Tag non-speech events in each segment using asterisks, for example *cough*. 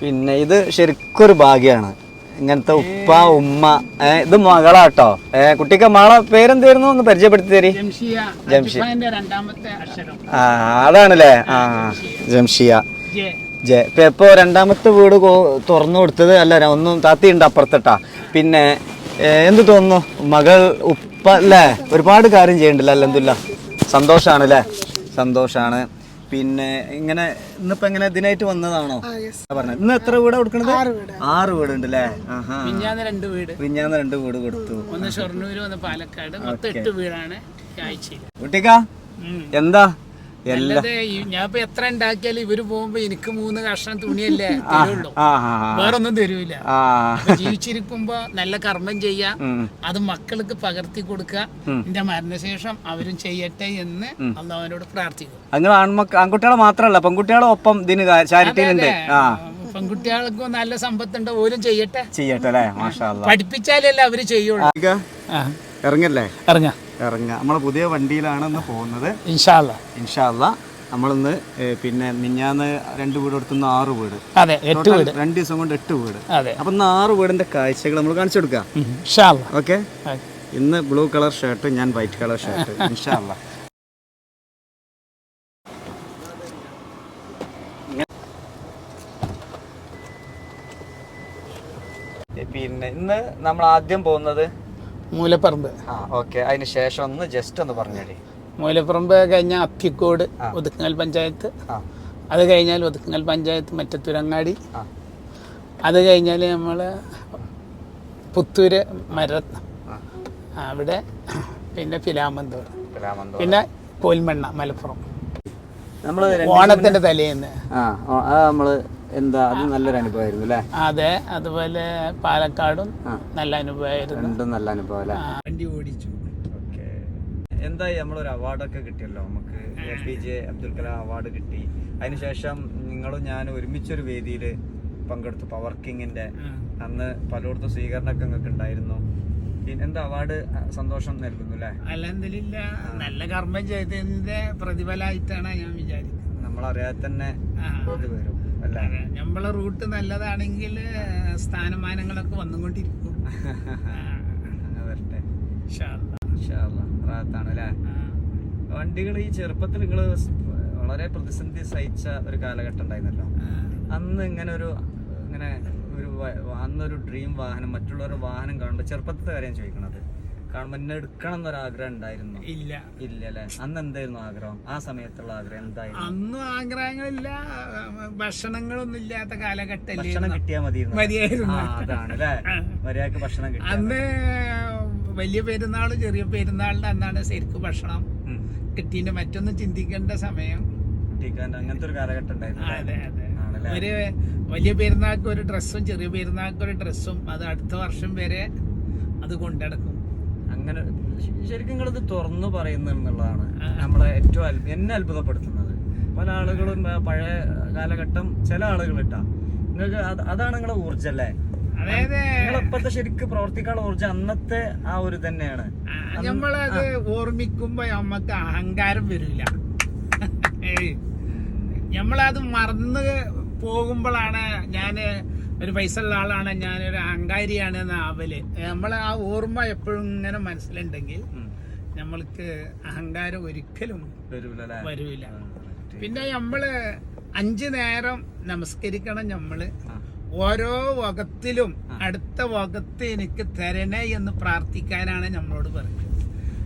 പിന്നെ ഇത് ശരിക്കൊരു ഭാഗ്യാണ്. ഇങ്ങനത്തെ ഉപ്പ ഉമ്മ ഏ, ഇത് മകളാട്ടോ. ഏ കുട്ടിക്ക് മകളെ പേരെന്തായിരുന്നു? ഒന്ന് പരിചയപ്പെടുത്തി തരി. ജംഷിയ ആ അതാണല്ലേ ആ ജംഷിയ. ജെ. ഇപ്പൊ ഇപ്പൊ രണ്ടാമത്തെ വീട് തുറന്നു കൊടുത്തത്? അല്ല ഒന്നും താത്തിയുണ്ട് അപ്പുറത്തിട്ടാ. പിന്നെ എന്ത് തോന്നുന്നു? മകൾ ഉപ്പ അല്ലേ? ഒരുപാട് കാര്യം ചെയ്യണ്ടല്ലോ? അല്ലെന്തില്ല സന്തോഷാണ് അല്ലേ സന്തോഷാണ്. പിന്നെ ഇങ്ങനെ ഇന്നിപ്പോ എങ്ങനെ ഇതിനായിട്ട് വന്നതാണോ? പറഞ്ഞത്. ഇന്ന് എത്ര വീടാ കൊടുക്കണത്? ആറ് വീട്. ഉണ്ട് അല്ലേ ആഹാ. മിഞ്ഞാന്ന് രണ്ട് വീട്. പിഞ്ഞാന്ന് രണ്ട് വീട് കൊടുത്തു. ഒന്ന് ഷൊർണൂര് ഒന്ന് പാലക്കാട്. മൊത്തം എട്ട് വീടാണ് കുട്ടിക്കാ എന്താ? നല്ലത് ഞാൻ ഇപ്പൊ എത്ര ഉണ്ടാക്കിയാലും ഇവർ പോകുമ്പോ എനിക്ക് മൂന്ന് കഷ്ണം തുണിയല്ലേ തരുള്ളൂ. വേറൊന്നും തരൂല. ജീവിച്ചിരിക്കുമ്പോ നല്ല കർമ്മം ചെയ്യാം. അത് മക്കൾക്ക് പകർത്തി കൊടുക്കുക. എന്റെ മരണശേഷം അവരും ചെയ്യട്ടെ എന്ന് അള്ളാഹുവിനോട് പ്രാർത്ഥിക്കും അങ്ങനെ ആൺകുട്ടികളെ മാത്രമല്ല പെൺകുട്ടികളെ ഒപ്പം ഇതിന് ചാരിറ്റിയിലുണ്ട്. ആ. പെൺകുട്ടികൾക്കും നല്ല സമ്പത്തുണ്ട് ഓരും ചെയ്യട്ടെ. ചെയ്യട്ടെ അല്ലേ? മാഷാ അല്ലാ. പഠിപ്പിച്ചാലല്ലേ അവർ ചെയ്യുള്ളൂ. ഇറങ്ങല്ലേ? ഇറങ്ങാം. ഇറങ്ങ നമ്മളെ പുതിയ വണ്ടിയിലാണ് ഇന്ന് പോകുന്നത്. ഇൻഷാല്ല ഇൻഷാല്ല നമ്മളിന്ന് പിന്നെ മിഞ്ഞാന്ന് രണ്ട് വീട് എടുത്തുന്ന ആറ് വീട്. അതെ എട്ട് വീട്. രണ്ട് ദിവസം കൊണ്ട് എട്ട് വീട്. അതെ. അപ്പൊ ഇന്ന് ആറ് വീടിന്റെ കാഴ്ചകൾ നമ്മൾ കാണിച്ചു കൊടുക്കാം. ഓക്കെ? ഇന്ന് ബ്ലൂ കളർ ഷർട്ട് ഞാൻ വൈറ്റ് കളർ ഷർട്ട്. *laughs* ഇൻഷാല്ല പിന്നെ ഇന്ന് നമ്മൾ ആദ്യം പോകുന്നത് മൂലപ്പറമ്പ്. ആ ഓക്കെ. അതിന് ശേഷം ഒന്ന് ജസ്റ്റ് ഒന്ന് പറഞ്ഞേടി. മൂലപ്പറമ്പ് കഴിഞ്ഞാൽ അത്തിക്കോട് ഒതുക്കുങ്ങൽ പഞ്ചായത്ത്. ആ. അത് കഴിഞ്ഞാൽ ഒതുക്കുങ്ങൽ പഞ്ചായത്ത് മറ്റത്തുരങ്ങാടി ആ. അത് കഴിഞ്ഞാൽ നമ്മൾ പുത്തൂര് മരത്നം ആ. അവിടെ പിന്നെ ഫിലാമന്തൂർ പിന്നെ കോൽമണ്ണ മലപ്പുറം. നമ്മൾ ഓണത്തിന്റെ തലേന്ന്. ആ നമ്മൾ എന്താ അത് നല്ലൊരു അനുഭവമായിരുന്നു അല്ലേ? അതെ അതുപോലെ പാലക്കാടും നല്ല അനുഭവമായിരുന്നു. രണ്ടും നല്ല അനുഭവം അല്ലേ വണ്ടി ഓടിച്ചു. എന്തായി? നമ്മളൊരു അവാർഡൊക്കെ കിട്ടിയല്ലോ നമുക്ക്. A P J Abdul Kalam award കിട്ടി. അതിനുശേഷം നിങ്ങളും ഞാനും ഒരുമിച്ചൊരു വേദിയിൽ പങ്കെടുത്തു പവർ കിങ്ങിന്റെ അന്ന് പലയിടത്തും സ്വീകരണമൊക്കെ നിങ്ങൾക്ക് ഉണ്ടായിരുന്നു. എന്താ അവാർഡ് സന്തോഷം നൽകുന്നു അല്ലേ? അലഹദില്ല നല്ല കർമ്മം ചെയ്തതിന്റെ പ്രതിഫലമായിട്ടാണ് ഞാൻ വിചാരിക്കുന്നത്. നമ്മളറിയാതെ തന്നെ. ഇത് വരും നമ്മളെ റൂട്ട് നല്ലതാണെങ്കിൽ സ്ഥാനമാനങ്ങളൊക്കെ വന്നുകൊണ്ടിരിക്കും. *laughs* വരട്ടെ. ഇൻഷാ അല്ലാ. വണ്ടികൾ ഈ ചെറുപ്പത്തിൽ നിങ്ങൾ വളരെ പ്രതിസന്ധി സഹിച്ച ഒരു കാലഘട്ടം ഉണ്ടായിരുന്നല്ലോ. അന്ന് ഇങ്ങനെ ഒരു ഇങ്ങനെ ഒരു അന്നൊരു ഡ്രീം വാഹനം മറ്റുള്ളവരുടെ വാഹനം കാണുമ്പോൾ ചെറുപ്പത്തെ കാര്യം ചോദിക്കണത്. കാണുമ്പോൾ എടുക്കണം എന്നൊരാഗ്രഹം ഉണ്ടായിരുന്നു. ഇല്ല. ഇല്ല അല്ലെ അന്ന് എന്തായിരുന്നു ആഗ്രഹം? ആ സമയത്തുള്ള ആഗ്രഹം എന്തായിരുന്നു? അന്നും ആഗ്രഹങ്ങളില്ല. ഭക്ഷണങ്ങളൊന്നും ഇല്ലാത്ത കാലഘട്ടം ഭക്ഷണം കിട്ടിയാൽ മതിയായിരുന്നു. അതാണ് അല്ലേ മര്യാദയ്ക്ക് ഭക്ഷണം കിട്ടിയാ അന്ന് വലിയ പെരുന്നാൾ ചെറിയ പെരുന്നാളിന്റെ അന്നാണ് ശരിക്ക് ഭക്ഷണം കിട്ടിന്റെ മറ്റൊന്നും ചിന്തിക്കേണ്ട സമയം. അങ്ങനത്തെ ഒരു കാലഘട്ടം ഉണ്ടായിരുന്നു ഒരു വലിയ പെരുന്നാൾക്ക് ഒരു ഡ്രസ്സും ചെറിയ പെരുന്നാൾക്ക് ഒരു ഡ്രസ്സും അത് അടുത്ത വർഷം വരെ അത് കൊണ്ടടക്കും അങ്ങനെ ശരിക്കും നിങ്ങളിത് തുറന്നു പറയുന്നു എന്നുള്ളതാണ് നമ്മളെ ഏറ്റവും എന്നെ അത്ഭുതപ്പെടുത്തുന്നത്. പല ആളുകളും പഴയ കാലഘട്ടം ചില ആളുകൾ ഇട്ടാ നിങ്ങൾക്ക് അതാണ് നിങ്ങളെ ഊർജം അല്ലേ? നിങ്ങളിപ്പത്തെ ശരിക്കും പ്രവർത്തിക്കാനുള്ള ഊർജം അന്നത്തെ ആ ഒരു തന്നെയാണ്. നമ്മളത് ഓർമ്മിക്കുമ്പോ നമ്മക്ക് അഹങ്കാരം വരില്ല നമ്മളത് മറന്ന് പോകുമ്പോഴാണ് ഞാൻ ഒരു പൈസ ഉള്ള ആളാണ് ഞാനൊരു അഹങ്കാരിയാണ് എന്ന ആവൽ. നമ്മളെ ആ ഓർമ്മ എപ്പോഴും ഇങ്ങനെ മനസ്സിലുണ്ടെങ്കിൽ നമ്മൾക്ക് അഹങ്കാരം ഒരിക്കലും വരൂല പിന്നെ നമ്മൾ അഞ്ചു നേരം നമസ്കരിക്കണം നമ്മൾ. ഓരോ വകത്തിലും അടുത്ത വകത്ത് എനിക്ക് തരണേ എന്ന് പ്രാർത്ഥിക്കാനാണ് നമ്മളോട് പറയുന്നത്.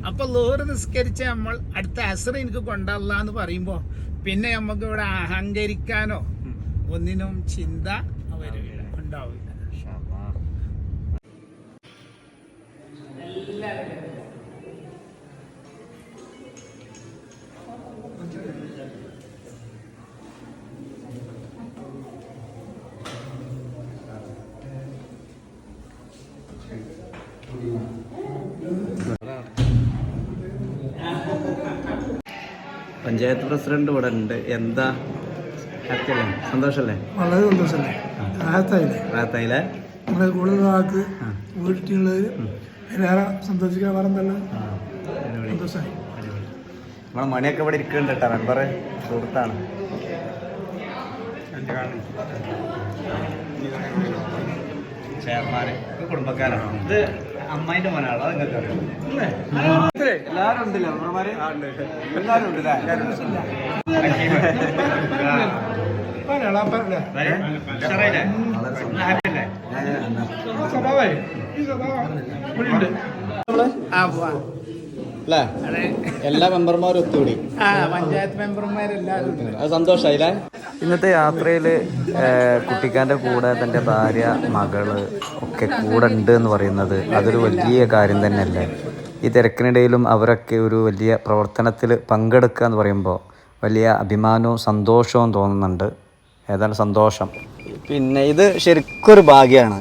അപ്പൊ ലോറ് നിസ്കരിച്ച നമ്മൾ അടുത്ത അസർ എനിക്ക് കൊണ്ടല്ല എന്ന് പറയുമ്പോ പിന്നെ നമുക്ക് ഇവിടെ അഹങ്കരിക്കാനോ. ഒന്നിനും ചിന്ത ഉണ്ടാവില്ല. പഞ്ചായത്ത് പ്രസിഡന്റ് ഇവിടെ ഉണ്ട് എന്താ ഹാപ്പിയല്ലേ സന്തോഷല്ലേ? വളരെ സന്തോഷമല്ലേ റാത്തായില്ലേ റാത്തായില്ലേ നമ്മുടെ കൂടുതൽ ആൾക്ക് വീട്ടിലുള്ളത് എല്ലാവരും സന്തോഷിക്കാൻ വേറെ എന്തല്ല? സന്തോഷമായി. നമ്മളെ മണിയൊക്കെ ഇവിടെ ഇരിക്കുന്നുണ്ട് കേട്ടോ മെമ്പർ സുഹൃത്താണ്. ചെയർമാന് കുടുംബക്കാരാണ്. ഇത് അമ്മായിന്റെ മോനാണോ നിങ്ങൾക്ക് അറിയാം എല്ലാരും ഉണ്ടല്ലേ? മെമ്പർമാര് എല്ലാരും ഉണ്ടല്ലേ? അല്ലേ? എല്ലാ മെമ്പർമാരും ഒത്തുകൂടി. ആ പഞ്ചായത്ത് മെമ്പർമാരെല്ലാവരും. അത് സന്തോഷമായില്ലേ ഇന്നത്തെ യാത്രയിൽ കുട്ടിക്കാന്റെ കൂടെ തന്റെ ഭാര്യ മകൾ ഒക്കെ കൂടെ ഉണ്ട് എന്ന് പറയുന്നത് അതൊരു വലിയ കാര്യം തന്നെയല്ലേ? ഈ തിരക്കിനിടയിലും അവരൊക്കെ ഒരു വലിയ പ്രവർത്തനത്തിൽ പങ്കെടുക്കുക എന്ന് പറയുമ്പോൾ വലിയ അഭിമാനവും സന്തോഷവും തോന്നുന്നുണ്ട്. ഏതാണ്ട് സന്തോഷം. പിന്നെ ഇത് ശരിക്കൊരു ഭാഗ്യമാണ്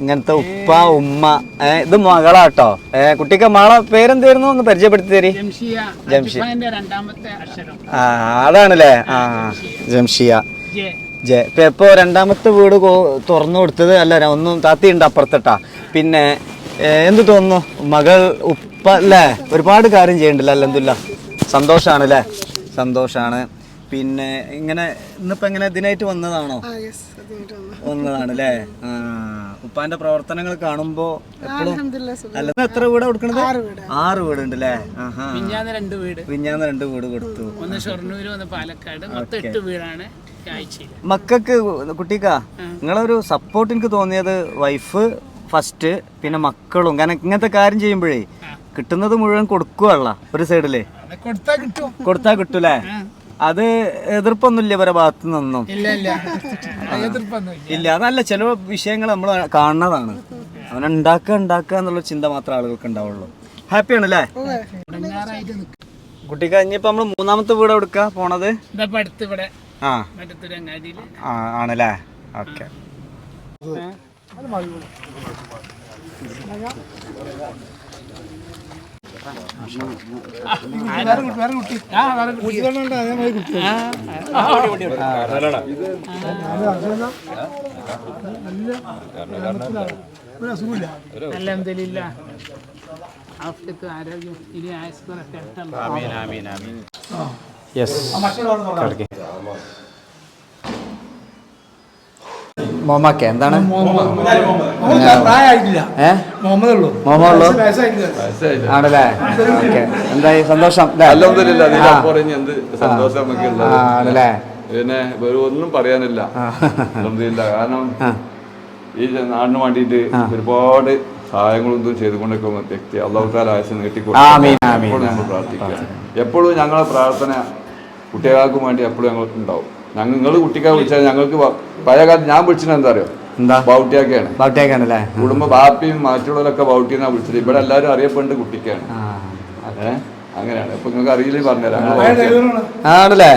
ഇങ്ങനത്തെ ഉപ്പ ഉമ്മ ഏ, ഇത് മകളാട്ടോ. ഏ, കുട്ടിക്ക് മകളെ പേരെന്തായിരുന്നു? ഒന്ന് പരിചയപ്പെടുത്തി തരി. ജംഷിയ. ആ അതാണല്ലേ? ആ ജംഷിയ. ജെ. ജെ. ഇപ്പൊ ഇപ്പൊ രണ്ടാമത്തെ വീട് തുറന്നു കൊടുത്തത്? അല്ല ഒന്നും താത്തിയുണ്ട് അപ്പുറത്തിട്ടാ. പിന്നെ എന്ത് തോന്നുന്നു? മകൾ ഉപ്പ അല്ലേ? ഒരുപാട് കാര്യം ചെയ്യണ്ടല്ലോ അല്ലെന്തില്ല സന്തോഷാണ് അല്ലേ സന്തോഷാണ്. പിന്നെ ഇങ്ങനെ ഇന്നിപ്പോ ഇങ്ങനെ ഇതിനായിട്ട് വന്നതാണോ? വന്നതാണ് അല്ലേ ഉപ്പാന്റെ പ്രവർത്തനങ്ങൾ കാണുമ്പോ എപ്പോഴും അല്ല എത്ര വീടാ കൊടുക്കണത്? ആറ് വീടുണ്ട് അല്ലേ വിഞ്ഞാന്ന് രണ്ട് വീട്. കൊടുത്തു. ഒന്ന് ഷൊർണൂര് ഒന്ന് പാലക്കാട്. മൊത്തം എട്ട് വീടാണ് മക്കൾക്ക് കുട്ടിക്കാ നിങ്ങളൊരു സപ്പോർട്ട് എനിക്ക് തോന്നിയത് വൈഫ് ഫസ്റ്റ് പിന്നെ മക്കളും. കാരണം ഇങ്ങനത്തെ കാര്യം ചെയ്യുമ്പോഴേ കിട്ടുന്നത് മുഴുവൻ കൊടുക്കുകയുള്ള ഒരു സൈഡിൽ കൊടുത്താ കിട്ടൂലേ? അത് എതിർപ്പൊന്നുമില്ല ഇവരെ ഭാഗത്തു നിന്നും. ഇല്ല അതല്ല ചില വിഷയങ്ങൾ നമ്മൾ കാണുന്നതാണ്. അവനെ ഉണ്ടാക്കുക ഉണ്ടാക്കുക എന്നുള്ള ചിന്ത മാത്രമേ ആളുകൾക്ക് ഉണ്ടാവുള്ളൂ. ഹാപ്പിയാണ് അല്ലേ കുട്ടിക്ക് ഇനിയിപ്പോ നമ്മൾ മൂന്നാമത്തെ വീട് എടുക്ക പോണത്? ആ. ആണല്ലേ? ഓക്കെ. അത് അൽഹംദുലില്ല ആഫ്രിക്ക ആരോഗ്യം ഇനി ആയുസ്സുകളൊക്കെ യെസ് മോമാക്ക എന്താണ്? മോമുള്ളൂ ആണല്ലേ? ഓക്കെ. എന്തായി? സന്തോഷം ആണല്ലേ? പിന്നെ വേറെ ഒന്നും പറയാനില്ല. അൽഹംദുലില്ല കാരണം ഈ നാടിന് വേണ്ടിയിട്ട് ഒരുപാട് സഹായങ്ങളും സഹായങ്ങളൊന്നും ചെയ്തുകൊണ്ടിരിക്കുന്ന വ്യക്തി അള്ളാഹുത്താല ആയുസ് ആമീൻ, നീട്ടിക്കൊടുക്കും പ്രാർത്ഥിക്കുക എപ്പോഴും ഞങ്ങളെ പ്രാർത്ഥന കുട്ടികൾക്ക് വേണ്ടി എപ്പോഴും ഞങ്ങൾക്ക് ഉണ്ടാവും. ഞങ്ങൾ നിങ്ങൾ കുട്ടികളെ വിളിച്ചാൽ ഞങ്ങൾക്ക് പഴയ കാലത്ത് ഞാൻ വിളിച്ചത് എന്താ അറിയോ? എന്താ? ബൗട്ടിയാക്കാണ് ബാട്ടിയാക്കാണല്ലേ കുടുംബ ബാപ്പിയും മറ്റുള്ളവരൊക്കെ ബൗട്ടിയെന്നാ വിളിച്ചത്. ഇവിടെ എല്ലാവരും അറിയപ്പെടുന്നത് കുട്ടിക്കാണ്. ഏഹ് അങ്ങനെയാണ്. ഇപ്പൊ നിങ്ങൾക്ക് അറിയില്ലേ പറഞ്ഞുതരാം ആണല്ലേ?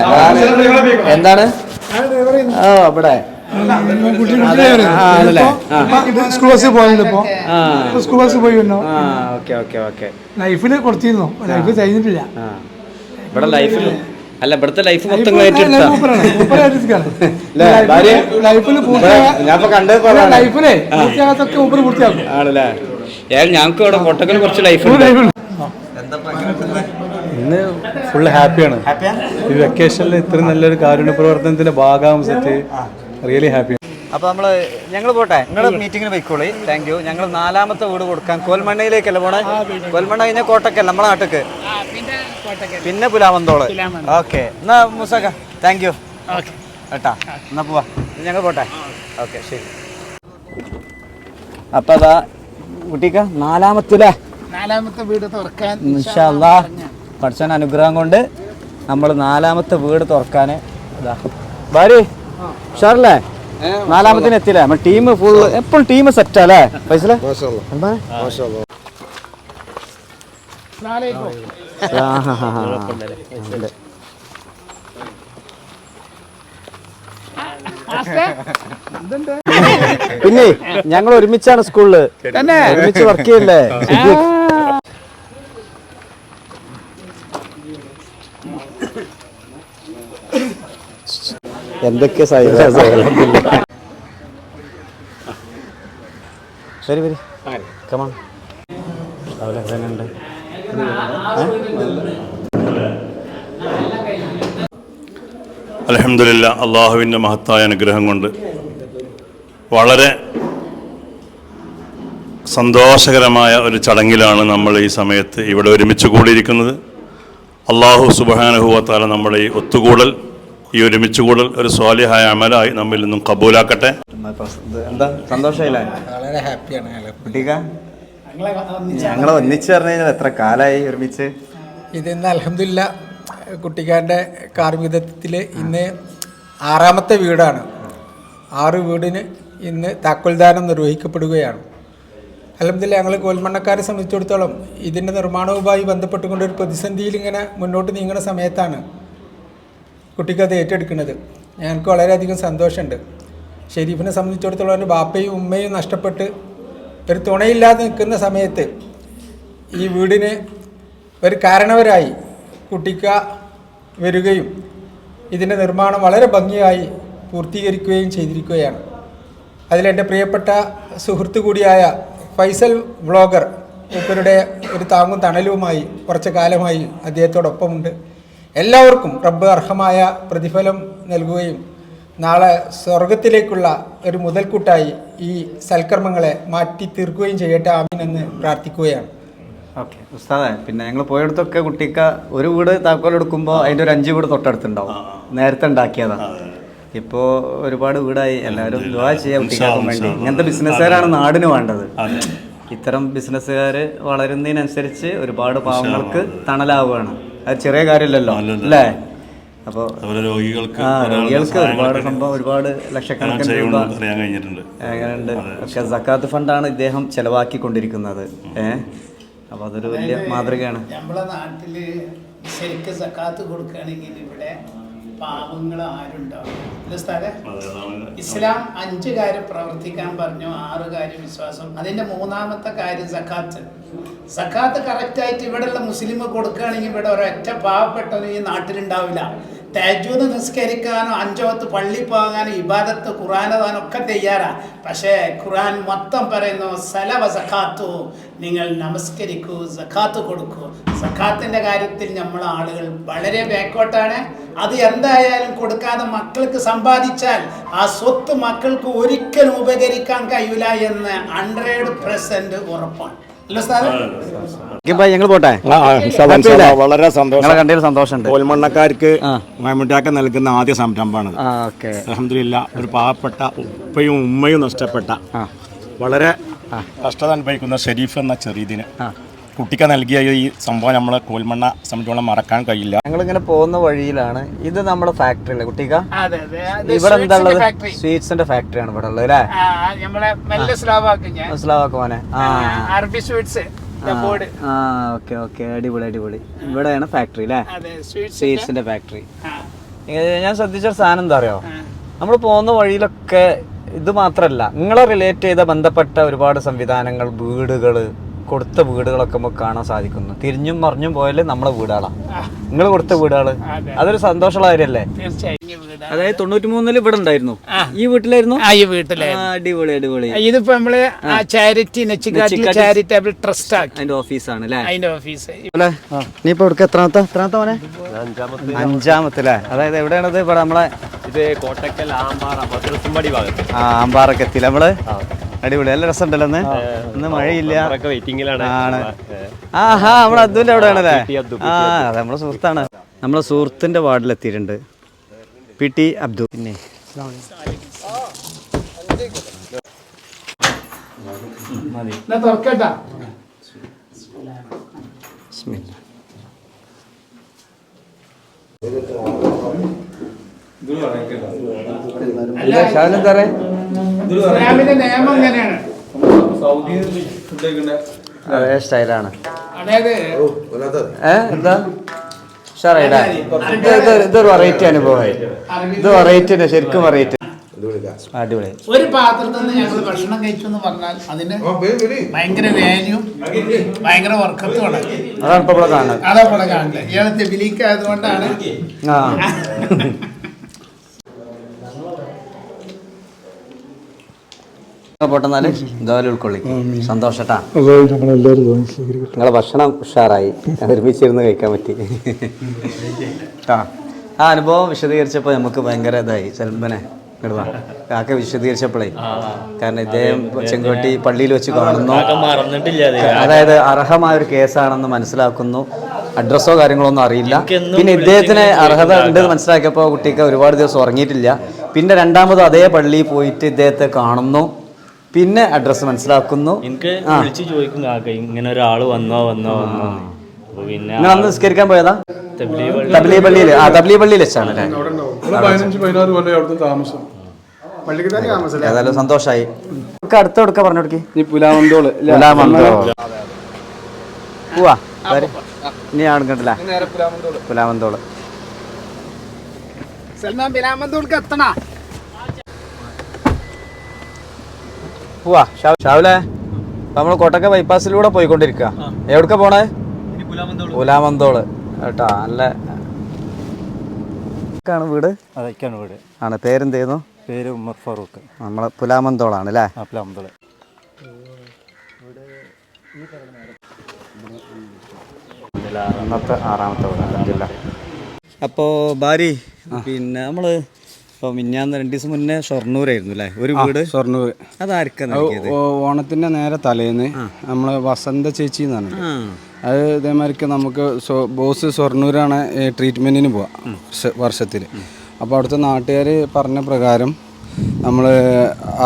എന്താണ്. ഓ ഇവിടെ. സ്കൂൾ സ്കൂൾ പോയി ലൈഫിൽ കൊടുത്തിരുന്നു? ലൈഫ് കഴിഞ്ഞിട്ടില്ല. ഇവിടെ ലൈഫിൽ അല്ല ഇവിടുത്തെ ലൈഫ് മൊത്തം ആണല്ലേ? ഞങ്ങൾക്ക് ഇവിടെ കൊട്ടക്കൽ കുറച്ച് ലൈഫ് ഇന്ന് ഫുൾ ഹാപ്പിയാണ് ഈ വെക്കേഷനിൽ ഇത്ര നല്ലൊരു കാരുണ്യ പ്രവർത്തനത്തിന്റെ ഭാഗമാകും സത്യ. റിയലി ഹാപ്പി അപ്പൊ നമ്മൾ ഞങ്ങൾ പോട്ടെ? നിങ്ങൾ മീറ്റിങ്ങിന് പോയിക്കോളി. താങ്ക് യു ഞങ്ങൾ നാലാമത്തെ വീട് കൊടുക്കാം കോൽമണ്ണയിലേക്കല്ല പോണേ? കോൽമണ്ണ കഴിഞ്ഞ കോട്ടക്കല്ല നമ്മളെ നാട്ടിക്ക്? ആ പിന്നെ പുലാമന്തോൾ. ഓക്കെ എന്നാ മുസക്ക താങ്ക് യു ഓക്കെ കേട്ടാ? എന്നാ പോവാ. ഞങ്ങൾ പോട്ടെ? ഓക്കെ. ശരി. അപ്പൊ അതാ കുട്ടിക്ക നാലാമത്തെ വീട് തുറക്കാൻ പഠിച്ചാൻ അനുഗ്രഹം കൊണ്ട് നമ്മൾ നാലാമത്തെ വീട് തുറക്കാൻ ഇതാ. ഭാര്യ ഉഷാറല്ലേ? നാലാമത്തിന് എത്തിയില്ലേ? നമ്മൾ ടീം ഫുൾ എപ്പോഴും ടീം സെറ്റ് അല്ലേ? പൈസ നാളേക്കോ പിന്നെ ഞങ്ങൾ ഒരുമിച്ചാണ് സ്കൂളിൽ. ഒരുമിച്ച് വർക്ക് ചെയ്യല്ലേ? എന്തൊക്കെ വരി. കമാൺ രാവിലെ എങ്ങനെയുണ്ട്? അലഹമില്ല അള്ളാഹുവിന്റെ മഹത്തായ അനുഗ്രഹം കൊണ്ട് വളരെ സന്തോഷകരമായ ഒരു ചടങ്ങിലാണ് നമ്മൾ ഈ സമയത്ത് ഇവിടെ ഒരുമിച്ച് കൂടിയിരിക്കുന്നത്. അള്ളാഹു സുബാനുഭവത്താല നമ്മുടെ ഈ ഒത്തുകൂടൽ ഈ ഒരുമിച്ച് കൂടൽ ഒരു സ്വാലിഹായ അമലായി നമ്മിൽ നിന്നും കബൂലാക്കട്ടെ. എന്താ? വളരെ ഹാപ്പിയാണ് കുട്ടിക്ക? ഞങ്ങൾ ഒന്നിച്ച് പറഞ്ഞു കഴിഞ്ഞാൽ എത്ര കാലായി ഒരുമിച്ച്? ഇതിന്ന് ഇന്ന് അലഹമില്ല കുട്ടിക്കാരന്റെ കാർമികത്തിൽ ഇന്ന് ആറാമത്തെ വീടാണ്. ആറ് വീടിന് ഇന്ന് താക്കോൽദാനം നിർവഹിക്കപ്പെടുകയാണ്. അലഹമില്ല ഞങ്ങൾ കോൽമണ്ണക്കാരെ സംബന്ധിച്ചിടത്തോളം ഇതിന്റെ നിർമ്മാണവുമായി ബന്ധപ്പെട്ടുകൊണ്ട് ഒരു പ്രതിസന്ധിയിൽ ഇങ്ങനെ മുന്നോട്ട് നീങ്ങുന്ന സമയത്താണ് കുട്ടിക്ക് അത് ഏറ്റെടുക്കുന്നത്. ഞങ്ങൾക്ക് വളരെയധികം സന്തോഷമുണ്ട്. ഷെരീഫിനെ സംബന്ധിച്ചിടത്തോളം എന്റെ ബാപ്പയും ഉമ്മയും നഷ്ടപ്പെട്ട് ഒരു തുണയില്ലാതെ നിൽക്കുന്ന സമയത്ത് ഈ വീടിന് ഒരു കാരണവരായി കുട്ടിക്ക വരികയും ഇതിന്റെ നിർമ്മാണം വളരെ ഭംഗിയായി പൂർത്തീകരിക്കുകയും ചെയ്തിരിക്കുകയാണ്. അതിലെന്റെ പ്രിയപ്പെട്ട സുഹൃത്തു കൂടിയായ ഫൈസൽ വ്ളോഗർ മൂപ്പരുടെ ഒരു താങ്ങും തണലുമായി കുറച്ച് കാലമായി അദ്ദേഹത്തോടൊപ്പമുണ്ട്. എല്ലാവർക്കും റബ്ബ് അർഹമായ പ്രതിഫലം നൽകുകയും നാളെ സ്വർഗത്തിലേക്കുള്ള ഒരു മുതൽക്കൂട്ടായി ഈ സൽക്കർമ്മങ്ങളെ മാറ്റി തീർക്കുകയും ചെയ്യട്ടെ. ആമീൻ എന്ന് പ്രാർത്ഥിക്കുകയാണ്. ഓക്കെ. ഉസ്താദെ പിന്നെ ഞങ്ങൾ പോയടത്തൊക്കെ കുട്ടിക്ക ഒരു വീട് താക്കോൽ എടുക്കുമ്പോൾ അതിന്റെ ഒരു അഞ്ച് വീട് തൊട്ടടുത്തുണ്ടാവും. നേരത്തെ ഉണ്ടാക്കിയതാണ് ഇപ്പോൾ ഒരുപാട് വീടായി. എല്ലാവരും ദുവാ ചെയ്യാൻ കുട്ടികൾക്കും വേണ്ടി. ഇങ്ങനത്തെ ബിസിനസ്സുകാരാണ് നാടിന് വേണ്ടത്. ഇത്തരം ബിസിനസ്സുകാർ വളരുന്നതിനനുസരിച്ച് ഒരുപാട് പാവങ്ങൾക്ക് തണലാവുകയാണ്. അത് ചെറിയ കാര്യമല്ലല്ലോ അല്ലേ? അപ്പോൾ രോഗികൾക്ക് രോഗികൾക്ക് ഒരുപാട് സംഭവം ഒരുപാട് ലക്ഷക്കണക്കിന് രൂപ അങ്ങനെയുണ്ട്. പക്ഷെ സക്കാത്ത് ഫണ്ടാണ് ഇദ്ദേഹം ചെലവാക്കിക്കൊണ്ടിരിക്കുന്നത്. ഏഹ് അപ്പോൾ അതൊരു വലിയ മാതൃകയാണ്. നമ്മളെ നാട്ടിൽ ശരിക്കും സക്കാത്ത് കൊടുക്കുകയാണെങ്കിൽ ഇവിടെ പാവങ്ങൾ ആരുണ്ടാവും? ഇസ്ലാം അഞ്ച് കാര്യം പ്രവർത്തിക്കാൻ പറഞ്ഞു ആറ് കാര്യം വിശ്വാസം. അതിന്റെ മൂന്നാമത്തെ കാര്യം സക്കാത്ത്. സക്കാത്ത് കറക്റ്റായിട്ട് ഇവിടെയുള്ള മുസ്ലിം കൊടുക്കുകയാണെങ്കിൽ ഇവിടെ ഒരൊറ്റ പാവപ്പെട്ടവനും ഈ നാട്ടിലുണ്ടാവില്ല. തേജൂന്ന് നിസ്കരിക്കാനോ അഞ്ചോത്ത് പള്ളി പോകാനോ ഇബാദത്ത് ഖുറാനതാനോ ഒക്കെ തയ്യാറാ. പക്ഷേ ഖുറാൻ മൊത്തം പറയുന്നു സലവ സഖാത്തു നിങ്ങൾ നമസ്കരിക്കൂ സഖാത്ത് കൊടുക്കൂ. സഖാത്തിന്റെ കാര്യത്തിൽ നമ്മൾ ആളുകൾ വളരെ ബാക്കോട്ടാണ് അത് എന്തായാലും കൊടുക്കാതെ മക്കൾക്ക് സമ്പാദിച്ചാൽ ആ സ്വത്ത് മക്കൾക്ക് ഒരിക്കലും ഉപകരിക്കാൻ കഴിയില്ല എന്ന് ഹൺഡ്രഡ് പെർസെന്റ് ഉറപ്പാണ്. ഞങ്ങൾ പോട്ടെ? വളരെ സന്തോഷം. സന്തോഷമുണ്ട്. കോൽമണ്ണക്കാർക്ക് മൈമുട്ടാക്ക നൽകുന്ന ആദ്യ സംരംഭമാണ് അലഹമില്ല ഒരു പാവപ്പെട്ട ഉപ്പയും ഉമ്മയും നഷ്ടപ്പെട്ട വളരെ കഷ്ടത അനുഭവിക്കുന്ന ഷരീഫ് എന്ന ചെറിയതിന്. കുട്ടിക്ക് നൽകിയ ഈ സംഭവം നമ്മളെ കോൽമണ്ണ സംബന്ധിച്ചോളം മറക്കാൻ കഴിയില്ല. ഞങ്ങൾ ഞങ്ങളിങ്ങനെ പോകുന്ന വഴിയിലാണ്. ഇത് നമ്മുടെ ഫാക്ടറി അല്ലേ കുട്ടിക്ക ഇവിടെ എന്താ സ്വീറ്റ്സിന്റെ ഫാക്ടറി ഫാക്ടറിയാണ് ഇവിടെ ഉള്ളത് അല്ലേ? സ്ലാവാക്കുവാനെ അറബി സ്വീറ്റ്സ്. ബോർഡ്. ആ ഓക്കെ ഓക്കെ. അടിപൊളി അടിപൊളി. ഇവിടെയാണ് ഫാക്ടറി അല്ലേ? സ്വീറ്റ്സിന്റെ ഫാക്ടറി. ഞാൻ ശ്രദ്ധിച്ച ഒരു സാധനം എന്താ അറിയോ? നമ്മൾ പോകുന്ന വഴിയിലൊക്കെ ഇത് മാത്രല്ല. നിങ്ങളെ റിലേറ്റ് ചെയ്ത ബന്ധപ്പെട്ട ഒരുപാട് സംവിധാനങ്ങൾ വീടുകൾ കൊടുത്ത വീടുകളൊക്കെ നമുക്ക് കാണാൻ സാധിക്കുന്നു. തിരിഞ്ഞും മറിഞ്ഞും പോയാൽ നമ്മളെ വീടാളാണ് നിങ്ങൾ കൊടുത്ത വീടാൾ. അതൊരു സന്തോഷമുള്ള വീട് അതായത് തൊണ്ണൂറ്റി മൂന്നിൽ ഇവിടെ ഉണ്ടായിരുന്നു. ഈ വീട്ടിലായിരുന്നു? ഈ വീട്ടിലെ ആ, അടിപൊളി അടിപൊളി. ഇതിപ്പോ നമ്മൾ ചാരിറ്റി ചാരിറ്റബിൾ ട്രസ്റ്റ് ആക്കി. അതിന്റെ ഓഫീസാണ് അതിന്റെ ഓഫീസ് നീ ഇപ്പൊ ഇവിടുക്ക് എത്രാമത്തെ? എത്രാമത്തെ മോനെ? അഞ്ചാമത്തെ. അല്ലേ അതായത് എവിടെയാണത് ഇവിടെ നമ്മളെ? ഇത് കോട്ടക്കൽ ആമ്പാറ മദ്രസുംപടി ആ അമ്പാറൊക്കെ എത്തി നമ്മൾ അടിപൊളി. നല്ല രസമുണ്ടല്ലോ ഇന്ന്. ഇന്ന് മഴയില്ല. ആണ്. ആ. ഹാ നമ്മളെ അബ്ദുവിന്റെ അവിടെയാണല്ലേ ആ അതെ നമ്മളെ സുഹൃത്താണ്. നമ്മളെ സുഹൃത്തിന്റെ വാർഡിലെത്തിയിട്ടുണ്ട്. P T Abdu. പിന്നെ. ബിസ്മില്ലാ. സാറേ അതേ സ്റ്റൈലാണ് എന്താ? ഇത് ഇതൊരു വെറൈറ്റി അനുഭവമായി. ഇത് വെറൈറ്റി തന്നെ ശരിക്കും വെറൈറ്റി അടിപൊളി ഒരു പാത്രത്തിൽ നിന്ന് ഞങ്ങൾ ഭക്ഷണം കഴിച്ചു എന്ന് പറഞ്ഞാൽ അതിന് ഭയങ്കര വാല്യൂ ഭയങ്കര വർക്കത്തുമാണ്. അതാണ് ഇപ്പൊ ഇവിടെ കാണുന്നത്. അതാ ഇവിടെ കാണില്ല ഇയാളത്തെ ബിലീക്ക് ആയതുകൊണ്ടാണ് ആ. *laughs* പൊട്ടെന്നാൽ എന്തായാലും ഉൾക്കൊള്ളിക്കും. സന്തോഷട്ടാ. നിങ്ങളെ ഭക്ഷണം ഉഷാറായി. നിർമ്മിച്ചിരുന്ന് കഴിക്കാൻ പറ്റി. ആ ആ അനുഭവം വിശദീകരിച്ചപ്പോൾ നമുക്ക് ഭയങ്കര ഇതായി. ചെലമ്പനെ ഇങ്ങട് വാ. കാക്ക വിശദീകരിച്ചപ്പോഴേ കാരണം ഇദ്ദേഹം ചെങ്കോട്ടി പള്ളിയിൽ വെച്ച് കാണുന്നു. അതായത് അർഹമായ ഒരു കേസാണെന്ന് മനസ്സിലാക്കുന്നു. അഡ്രസ്സോ കാര്യങ്ങളോ ഒന്നും അറിയില്ല പിന്നെ ഇദ്ദേഹത്തിന് അർഹത ഉണ്ട് മനസ്സിലാക്കിയപ്പോൾ കുട്ടിക്ക് ഒരുപാട് ദിവസം ഉറങ്ങിയിട്ടില്ല. പിന്നെ രണ്ടാമത് അതേ പള്ളിയിൽ പോയിട്ട് ഇദ്ദേഹത്തെ കാണുന്നു. പിന്നെ അഡ്രസ്സ് മനസ്സിലാക്കുന്നു. എനിക്ക്. ചോദിക്കും കാക്ക ഇങ്ങനെ ഒരാൾ വന്നോ വന്നോ വന്നോ. അപ്പൊ പിന്നെ നിങ്ങൾ അന്ന് നിസ്കരിക്കാൻ പോയതാ? തബ്ലീഗ് പള്ളി- തബ്ലി പള്ളിയിൽ ആ തബ്ലി പള്ളിയിൽ വെച്ചാണ് അല്ലേ? നമ്മൾ പതിനഞ്ച് പതിനാറ് കൊല്ലം അവിടുത്തെ താമസം. പള്ളിക്ക് തന്നെ താമസം ഏതായാലും സന്തോഷമായി അടുത്ത കൊടുക്ക പറഞ്ഞു കൊടുക്കി. പുലാമന്തോൾ പോവാ. വരെ. ഇനി ആണ് കണ്ടില്ല. പുലാമന്തോൾ സൽമാൻ ബിലാമന്തോൾക്ക് എത്തണ. പോവാ. ഷാവിലെ നമ്മൾ കൊട്ടക്ക ബൈപ്പാസിലൂടെ പോയിക്കൊണ്ടിരിക്കുക എവിടക്ക പോണേ? പുലാമന്തോൾ. കേട്ടാ നല്ല ാണ് വീട്? അതൊക്കെയാണ് വീട്. ആണ്. പേരെന്തേന്നു? പേര് ഉമർ ഫാറൂഖ്. നമ്മളെ പുലാമന്തോളാണ് അല്ലേ ആ പുലാമന്തോൾ. അന്നത്തെ ആറാമത്തെ വീട് അപ്പോൾ ഭാര്യ പിന്നെ നമ്മൾ ഇപ്പോൾ മിഞ്ഞാന്ന് രണ്ട് ദിവസം മുന്നേ ഷൊർണൂരായിരുന്നു അല്ലേ? ഒരു വീട്. ഷൊർണൂർ. അതായിരിക്കും ഓണത്തിന്റെ നേരെ തലേന്ന് നമ്മളെ വസന്ത ചേച്ചി എന്നാണ്. അത് ഇതേമാതിരിക്ക് നമുക്ക് ബോസ് ഷൊർണൂരാണ് ട്രീറ്റ്മെന്റിന് പോവാ വർഷത്തിൽ അപ്പോൾ അവിടുത്തെ നാട്ടുകാര് പറഞ്ഞ പ്രകാരം നമ്മൾ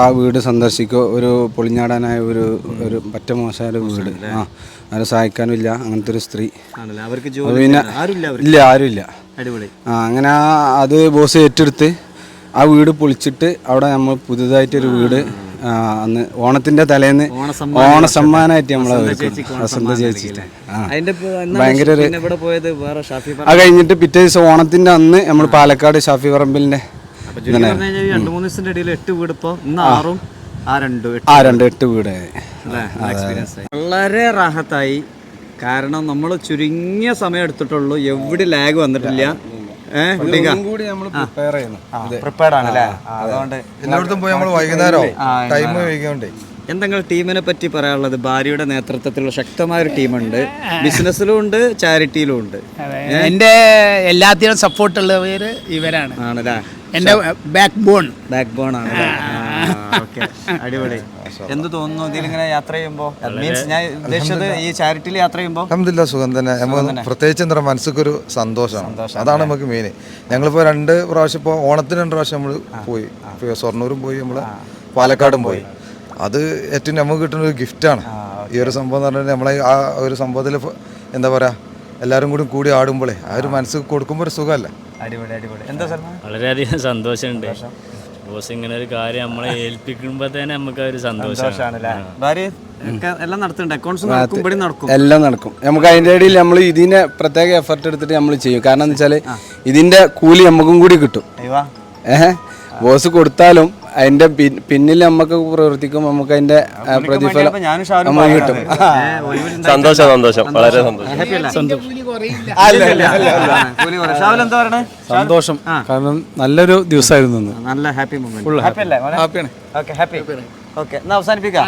ആ വീട് സന്ദർശിക്കുക ഒരു പൊളിഞ്ഞാടാനായ ഒരു ഒരു പറ്റ മോശമായ വീട്. ആ ആരെ സഹായിക്കാനും ഇല്ല അങ്ങനത്തെ ഒരു സ്ത്രീ. പിന്നെ ഇല്ല. ആരുമില്ല അടിപൊളി. ആ അങ്ങനെ അത് ബോസ് ഏറ്റെടുത്ത് ആ വീട് പൊളിച്ചിട്ട് അവിടെ നമ്മൾ പുതുതായിട്ടൊരു വീട് അന്ന് ഓണത്തിന്റെ തലേന്ന് ഓണ സമ്മാനമായിട്ട് നമ്മൾ വസന്ത ചേച്ചി അതിന്റെ ഇപ്പൊ എന്നാ ഭയങ്കര ഒരു അത് കഴിഞ്ഞിട്ട് പിറ്റേ ദിവസം ഓണത്തിന്റെ അന്ന് നമ്മൾ പാലക്കാട് ഷാഫി പറമ്പിലിന്റെ രണ്ട് മൂന്ന് ദിവസത്തിന്റെ ഇടയിൽ എട്ട് വീട് ഇപ്പൊ ആറും ആ രണ്ടും എട്ട് ആ വീട്. വളരെ റാഹത്തായി. കാരണം നമ്മൾ ചുരുങ്ങിയ സമയം എടുത്തിട്ടുള്ളൂ. എവിടെ ലാഗ് വന്നിട്ടില്ല. പ്രിപ്പയർഡ് ആണ് അല്ലേ? അതുകൊണ്ട് എല്ലായിടത്തും പോയി നമ്മൾ വൈകുന്നേരം ടൈം വൈകിയോണ്ടേ എന്തെങ്കിലും ടീമിനെ പറ്റി പറയാനുള്ളത്? ഭാര്യയുടെ നേതൃത്വത്തിലുള്ള ശക്തമായ ഒരു ടീമുണ്ട്. ബിസിനസ്സിലും ഉണ്ട് ചാരിറ്റിയിലും ഉണ്ട്. എന്റെ എല്ലാത്തിനും സപ്പോർട്ടുള്ളവര് ഇവരാണ്. ആണല്ലേ? എന്റെ ബാക്ക് ബോൺ ബാക്ക് ബോൺ ആണ് ഓക്കെ. അടിപൊളി. എന്ത് തോന്നുന്നു ഇതിലിങ്ങനെ യാത്ര ചെയ്യുമ്പോ? മീൻസ് ഞാൻ ഉദ്ദേശിച്ചത് ഈ ചാരിറ്റിയിൽ യാത്ര ചെയ്യുമ്പോ അഹമ്മദില്ല സുഖം തന്നെ. നമുക്ക് പ്രത്യേകിച്ച് എന്താ മനസ്സിക്കൊരു സന്തോഷമാണ്. അതാണ് നമുക്ക് മെയിൻ ഞങ്ങളിപ്പോൾ രണ്ട് പ്രാവശ്യം ഇപ്പോൾ ഓണത്തിന് രണ്ട് പ്രാവശ്യം നമ്മൾ പോയി. സ്വർണൂരും പോയി നമ്മൾ പാലക്കാടും പോയി. അത് ഏറ്റവും നമുക്ക് കിട്ടുന്ന ഒരു ഗിഫ്റ്റാണ് ഈ ഒരു സംഭവം എന്ന് പറഞ്ഞാൽ നമ്മളെ ആ ഒരു സംഭവത്തിൽ എന്താ പറയാ എല്ലാവരും കൂടി കൂടി ആടുമ്പോഴേ ആ ഒരു മനസ്സ് കൊടുക്കുമ്പോൾ ഒരു സുഖമല്ല? അടിപൊളി അടിപൊളി. എന്താ വളരെയധികം സന്തോഷമുണ്ട്. ബോസ് ഇങ്ങനെ ഒരു കാര്യം നമ്മളെ ഏൽപ്പിക്കുമ്പോ തന്നെ നമുക്ക് ഒരു സന്തോഷമാണ്. എല്ലാം നടക്കും നടക്കും. എല്ലാം നടക്കും. നമുക്ക് അതിന്റെ ഇടയിൽ നമ്മൾ ഇതിനെ പ്രത്യേക എഫർട്ട് എടുത്തിട്ട് നമ്മൾ ചെയ്യും. കാരണം എന്ന് വെച്ചാൽ ഇതിന്റെ കൂലി നമുക്കും കൂടി കിട്ടും. അയ്യോ. ഏഹ്? ബോസ് കൊടുത്താലും അതിന്റെ പിന്നിൽ നമുക്ക് പ്രവർത്തിക്കും നമുക്ക് അതിന്റെ പ്രതിഫലം കിട്ടും. സന്തോഷം സന്തോഷം. വളരെ സന്തോഷം. ഹാപ്പി അല്ലേ? കൂലി കുറയില്ല. കൂലി കുറേ ഷാവിൽ എന്താ പറയണേ? സന്തോഷം. കാരണം നല്ലൊരു ദിവസമായിരുന്നു നല്ല ഹാപ്പി മൊമെന്റ്. ഹാപ്പി. അല്ലേ ഹാപ്പിയാണ്. Okay happy. ഓക്കെ എന്നാ അവസാനിപ്പിക്കാം.